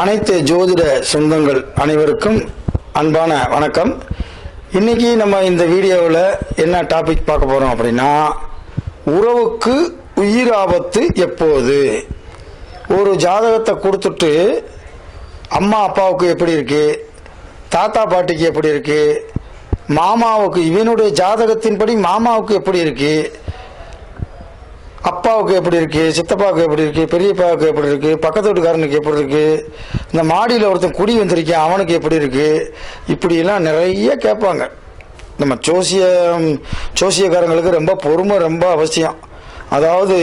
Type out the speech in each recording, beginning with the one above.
அனைத்து ஜோதிட சொந்தங்கள் அனைவருக்கும் அன்பான வணக்கம். இன்னைக்கு நம்ம இந்த வீடியோவில் என்ன டாபிக் பார்க்க போகிறோம் அப்படின்னா உறவுக்கு உயிர் ஆபத்து எப்போது? ஒரு ஜாதகத்தை கொடுத்துட்டு அம்மா அப்பாவுக்கு எப்படி இருக்குது தாத்தா பாட்டிக்கு எப்படி இருக்குது மாமாவுக்கு இவனுடைய ஜாதகத்தின்படி மாமாவுக்கு எப்படி இருக்குது அப்பாவுக்கு எப்படி இருக்கு சித்தப்பாவுக்கு எப்படி இருக்கு பெரியப்பாவுக்கு எப்படி இருக்கு பக்கத்து வீட்டுக்காரனுக்கு எப்படி இருக்கு இந்த மாடியில் ஒருத்தன் குடி வந்திருக்கேன் அவனுக்கு எப்படி இருக்கு இப்படியெல்லாம் நிறைய கேட்பாங்க. நம்ம ஜோசியம் ஜோசியக்காரங்களுக்கு ரொம்ப பொறுமை ரொம்ப அவசியம். அதாவது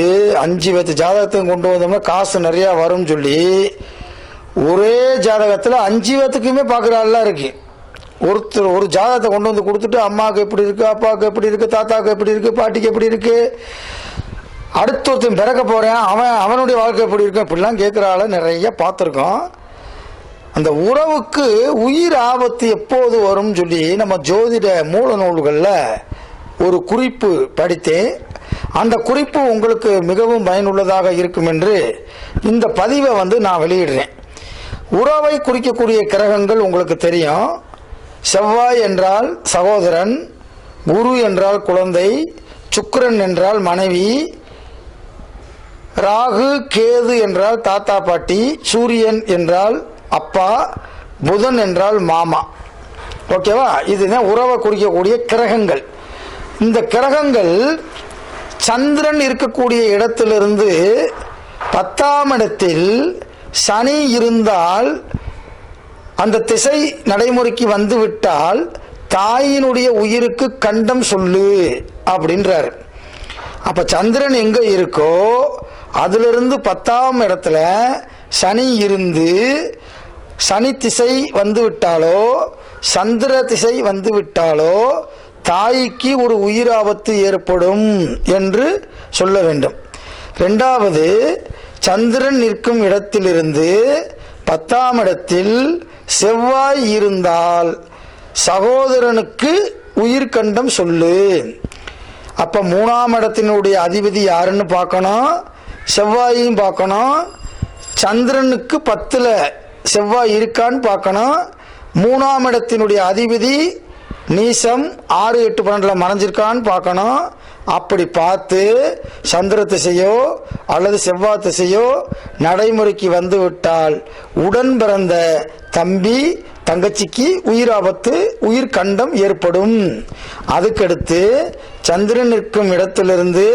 அஞ்சு பேத்து ஜாதகத்தையும் கொண்டு வந்தோம்னா காசு நிறையா வரும்னு சொல்லி ஒரே ஜாதகத்தில் அஞ்சு பேத்துக்குமே பார்க்குற ஆள்லாம் இருக்கு. ஒருத்தர் ஒரு ஜாதகத்தை கொண்டு வந்து கொடுத்துட்டு அம்மாவுக்கு எப்படி இருக்குது அப்பாவுக்கு எப்படி இருக்குது தாத்தாவுக்கு எப்படி இருக்குது பாட்டிக்கு எப்படி இருக்குது அடுத்து ஒருத்தன் பிறக்க போகிறேன் அவன் அவனுடைய வாழ்க்கை எப்படி இருக்கும்? இப்படிலாம் கேட்குற நிறைய பார்த்துருக்கோம். அந்த உறவுக்கு உயிர் ஆபத்து எப்போது வரும்னு சொல்லி நம்ம ஜோதிட மூல நூல்களில் ஒரு குறிப்பு படித்தேன். அந்த குறிப்பு உங்களுக்கு மிகவும் பயனுள்ளதாக இருக்கும் என்று இந்த பதிவை வந்து நான் வெளியிடுறேன். உறவை குறிக்கக்கூடிய கிரகங்கள் உங்களுக்கு தெரியும். செவ்வாய் என்றால் சகோதரன் குரு என்றால் குழந்தை சுக்கரன் என்றால் மனைவி ராகு கேது என்றால் தாத்தா பாட்டி சூரியன் என்றால் அப்பா புதன் என்றால் மாமா. ஓகேவா? இதுதான் உறவை குறிக்கக்கூடிய கிரகங்கள். இந்த கிரகங்கள் சந்திரன் இருக்கக்கூடிய இடத்திலிருந்து பத்தாம் இடத்தில் சனி இருந்தால் அந்த திசை நடைமுறைக்கு வந்துவிட்டால் தாயினுடைய உயிருக்கு கண்டம் சொல்லு அப்படின்றார். அப்ப சந்திரன் எங்க இருக்கோ அதிலிருந்து பத்தாம் இடத்துல சனி இருந்து சனி திசை வந்து விட்டாலோ சந்திர திசை வந்து விட்டாலோ தாய்க்கு ஒரு உயிராபத்து ஏற்படும் என்று சொல்ல வேண்டும். ரெண்டாவது சந்திரன் நிற்கும் இடத்திலிருந்து பத்தாம் இடத்தில் செவ்வாய் இருந்தால் சகோதரனுக்கு உயிர்கண்டம் சொல்லு. அப்போ மூணாம் இடத்தினுடைய அதிபதி யாருன்னு பார்க்கணும்? செவ்வாயையும் பார்க்கணும். சந்திரனுக்கு பத்தில் செவ்வாய் இருக்கான்னு பார்க்கணும். மூணாம் இடத்தினுடைய அதிபதி நீசம் ஆறு எட்டு பன்னெண்டில் மறைஞ்சிருக்கான்னு பார்க்கணும். அப்படி பார்த்து சந்திர திசையோ அல்லது செவ்வாய் திசையோ நடைமுறைக்கு வந்துவிட்டால் உடன் பிறந்த தம்பி தங்கச்சிக்கு உயிர் ஆபத்து உயிர் கண்டம் ஏற்படும். அதுக்கடுத்து சந்திரன் நிற்கும் இடத்திலிருந்து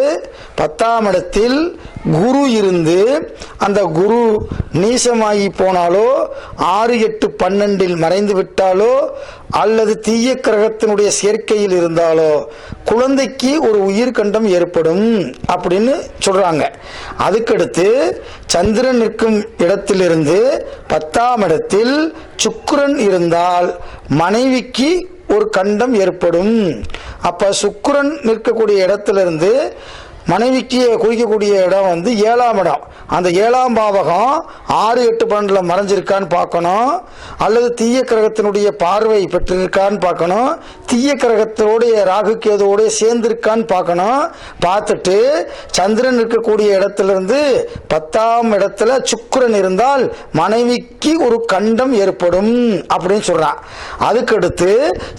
பத்தாம் இடத்தில் குரு இருந்து அந்த குரு நீசமாகி போனாலோ ஆறு எட்டு பன்னெண்டில் மறைந்து விட்டாலோ அல்லது தீய கிரகத்தினுடைய சேர்க்கையில் இருந்தாலோ குழந்தைக்கு ஒரு உயிர் கண்டம் ஏற்படும் அப்படின்னு சொல்றாங்க. அதுக்கடுத்து சந்திரன் நிற்கும் இடத்திலிருந்து பத்தாம் இடத்தில் சுக்கரன் இருந்தால் மனைவிக்கு ஒரு கண்டம் ஏற்படும். அப்ப சுக்கரன் நிற்கக்கூடிய இடத்திலிருந்து மனைவிக்கு குறிக்கக்கூடிய இடம் வந்து ஏழாம் இடம். அந்த ஏழாம் பாவகம் ஆறு எட்டு பன்னெண்டில் மறைஞ்சிருக்கான்னு பார்க்கணும். அல்லது தீய கிரகத்தினுடைய பார்வை பெற்றிருக்கான்னு பார்க்கணும். தீய கிரகத்தோடைய ராகு கேதுவோடைய சேர்ந்திருக்கான்னு பார்க்கணும். பார்த்துட்டு சந்திரன் இருக்கக்கூடிய இடத்திலிருந்து பத்தாம் இடத்துல சுக்கரன் இருந்தால் மனைவிக்கு ஒரு கண்டம் ஏற்படும் அப்படின்னு சொல்கிறான் அதுக்கடுத்து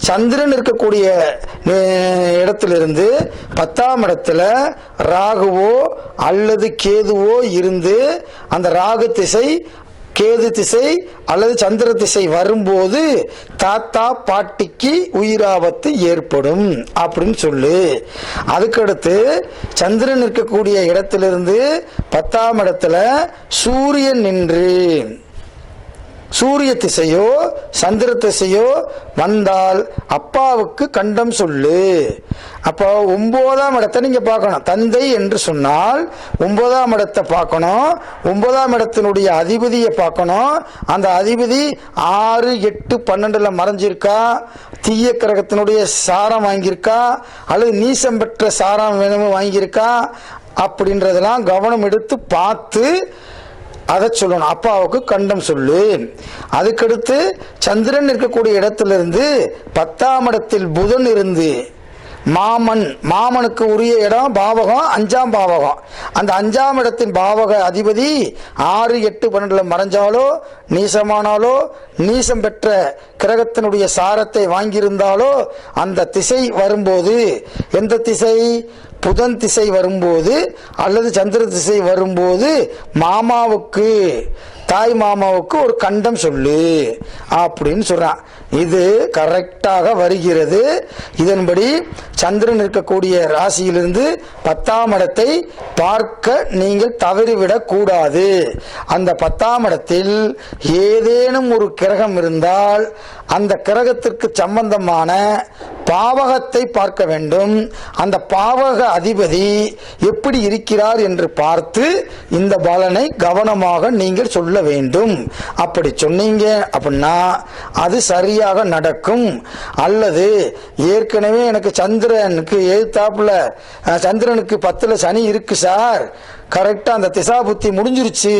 சந்திரன் இருக்கக்கூடிய அஹ், இடத்திலிருந்து பத்தாம் இடத்துல ராகுவோ அல்லது கேதுவோ இருந்து அந்த ராகு திசை கேது திசை அல்லது சந்திர திசை வரும்போது தாத்தா பாட்டிக்கு உயிராபத்து ஏற்படும் அப்படின்னு சொல்லு. அதுக்கடுத்து சந்திரன் இருக்கக்கூடிய இடத்திலிருந்து பத்தாம் இடத்துல சூரியன் நின்று. சூரிய திசையோ சந்திர திசையோ வந்தால் அப்பாவுக்கு கண்டம் சொல்லு. அப்போ ஒன்பதாம் இடத்தை நீங்க பார்க்கணும். தந்தை என்று சொன்னால் ஒன்பதாம் இடத்தை பார்க்கணும். ஒன்பதாம் இடத்தினுடைய அதிபதியை பார்க்கணும். அந்த அதிபதி ஆறு எட்டு பன்னெண்டுல மறைஞ்சிருக்கா? தீய கிரகத்தினுடைய சாரம் வாங்கியிருக்கா? அல்லது நீசம் பெற்ற சாரம் வேணுமோ வாங்கியிருக்கா? அப்படின்றதெல்லாம் கவனம் எடுத்து பார்த்து அதை சொல்லணும். அப்பாவுக்கு கண்டம் சொல்லு. அதுக்கடுத்து சந்திரன் இருக்கக்கூடிய இடத்திலிருந்து பத்தாம் இடத்தில் புதன் இருந்து மாமன் மாமனுக்கு உரிய இடம் பாவகம் அஞ்சாம் பாவகம். அந்த அஞ்சாம் இடத்தின் பாவக அதிபதி ஆறு எட்டு பன்னெண்டுல மறைஞ்சாலோ நீசமானாலோ நீசம் பெற்ற கிரகத்தினுடைய சாரத்தை வாங்கியிருந்தாலோ அந்த திசை வரும்போது எந்த திசை? புதன் திசை வரும்போது அல்லது சந்திர திசை வரும்போது மாமாவுக்கு தாய் மாமாவுக்கு ஒரு கண்டம் சொல்லு அப்படின்னு சொல்றான். இது கரெக்டாக வருகிறது. இதன்படி சந்திரன் இருக்கக்கூடிய ராசியிலிருந்து பத்தாம் இடத்தை பார்க்க நீங்கள் தவறிவிடக் கூடாது. அந்த பத்தாம் இடத்தில் ஏதேனும் ஒரு கிரகம் இருந்தால் அந்த கிரகத்திற்கு சம்பந்தமான பாவகத்தை பார்க்க வேண்டும். அந்த பாவக அதிபதி எப்படி இருக்கிறார் என்று பார்த்து இந்த பலனை கவனமாக நீங்கள் சொல்ல வேண்டும். அப்படி சொன்னீங்க அப்படின்னா அது சரியாக நடக்கும். அல்லது ஏற்கனவே எனக்கு சந்திரனுக்கு எழுத்தாப்புல சந்திரனுக்கு பத்துல சனி இருக்கு சார். கரெக்டா அந்த திசா புத்தி முடிஞ்சிருச்சு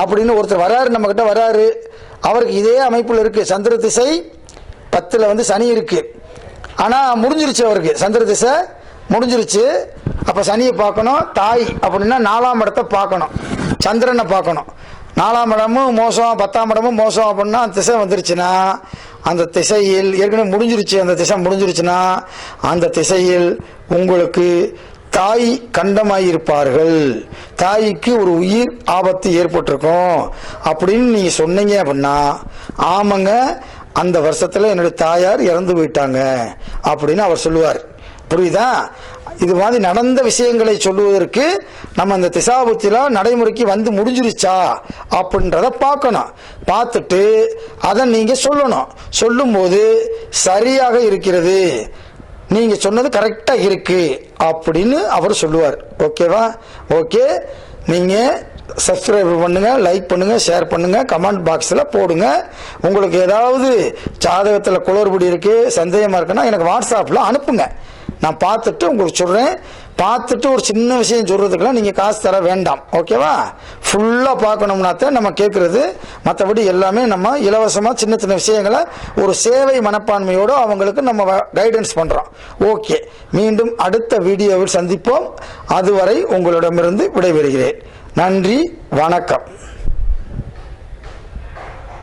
அப்படின்னு ஒருத்தர் வராரு நம்ம கிட்ட வராரு. அவருக்கு இதே அமைப்புல இருக்கு. சந்திர திசை பத்துல வந்து சனி இருக்கு. ஆனா முடிஞ்சிருச்சு அவருக்கு. சந்திர திசை முடிஞ்சிருச்சு. அப்ப சனியை பார்க்கணும் தாய் அப்படின்னா நாலாம் இடத்தை பார்க்கணும். சந்திரனை பார்க்கணும். நாலாம் இடமும் மோசம் பத்தாம் இடமும் மோசம் அப்படின்னா அந்த திசை வந்துருச்சுன்னா அந்த திசையில் ஏற்கனவே முடிஞ்சிருச்சு அந்த திசை முடிஞ்சிருச்சுன்னா அந்த திசையில் உங்களுக்கு தாய் கண்டமாயிருப்பார்கள் தாய்க்கு ஒரு உயிர் ஆபத்து ஏற்பட்டிருக்கும். அப்படின்னு நீங்க சொன்னீங்க அப்படின்னா ஆமாங்க அந்த வருஷத்துல என்னுடைய தாயார் இறந்து போயிட்டாங்க அப்படின்னு அவர் சொல்லுவார். புரியுதா? இது மாதிரி நடந்த விஷயங்களை சொல்லுவதற்கு நம்ம அந்த திசாபுத்தில நடைமுறைக்கு வந்து முடிஞ்சிருச்சா அப்படின்றத பார்க்கணும். பார்த்துட்டு அதை நீங்க சொல்லணும். சொல்லும்போது சரியாக இருக்கிறது. நீங்க சொன்னது கரெக்டா இருக்கு அப்படின்னு அவர் சொல்லுவார். ஓகேவா? ஓகே. நீங்க சப்ஸ்கிரைப் பண்ணுங்க லைக் பண்ணுங்க ஷேர் பண்ணுங்க கமெண்ட் பாக்ஸில் போடுங்க. உங்களுக்கு ஏதாவது ஜாதகத்தில் குளறுபடி இருக்கு சந்தேகமா இருக்குன்னா எனக்கு வாட்ஸ்அப்பில் அனுப்புங்க. நான் பார்த்துட்டு உங்களுக்கு சொல்கிறேன் பார்த்துட்டு ஒரு சின்ன விஷயம் சொல்கிறதுக்கெல்லாம் நீங்கள் காசு தர வேண்டாம். ஓகேவா ஃபுல்லாக பார்க்கணும்னா தான் நம்ம கேட்குறது மற்றபடி எல்லாமே நம்ம இலவசமாக சின்ன சின்ன விஷயங்களை ஒரு சேவை மனப்பான்மையோடு அவங்களுக்கு நம்ம கைடன்ஸ் பண்ணுறோம் ஓகே மீண்டும் அடுத்த வீடியோவில் சந்திப்போம். அதுவரை உங்களிடமிருந்து விடைபெறுகிறேன். நன்றி. வணக்கம்.